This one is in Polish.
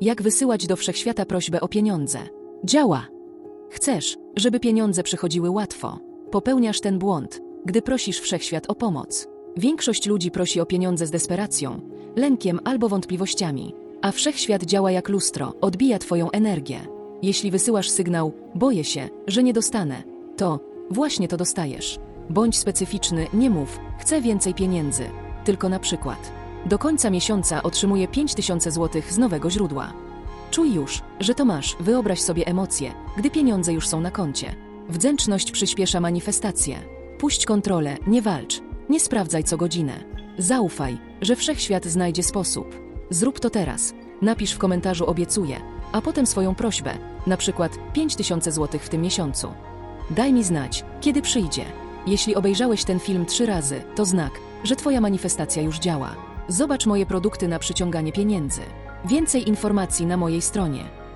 Jak wysyłać do wszechświata prośbę o pieniądze? Działa. Chcesz, żeby pieniądze przychodziły łatwo. Popełniasz ten błąd, gdy prosisz wszechświat o pomoc. Większość ludzi prosi o pieniądze z desperacją, lękiem albo wątpliwościami, a wszechświat działa jak lustro, odbija twoją energię. Jeśli wysyłasz sygnał, boję się, że nie dostanę, to właśnie to dostajesz. Bądź specyficzny, nie mów, chcę więcej pieniędzy, tylko na przykład. Do końca miesiąca otrzymuję 5000 zł z nowego źródła. Czuj już, że to masz, wyobraź sobie emocje, gdy pieniądze już są na koncie. Wdzięczność przyspiesza manifestację. Puść kontrolę, nie walcz, nie sprawdzaj co godzinę. Zaufaj, że wszechświat znajdzie sposób. Zrób to teraz. Napisz w komentarzu obiecuję, a potem swoją prośbę, na przykład 5000 zł w tym miesiącu. Daj mi znać, kiedy przyjdzie. Jeśli obejrzałeś ten film trzy razy, to znak, że Twoja manifestacja już działa. Zobacz moje produkty na przyciąganie pieniędzy. Więcej informacji na mojej stronie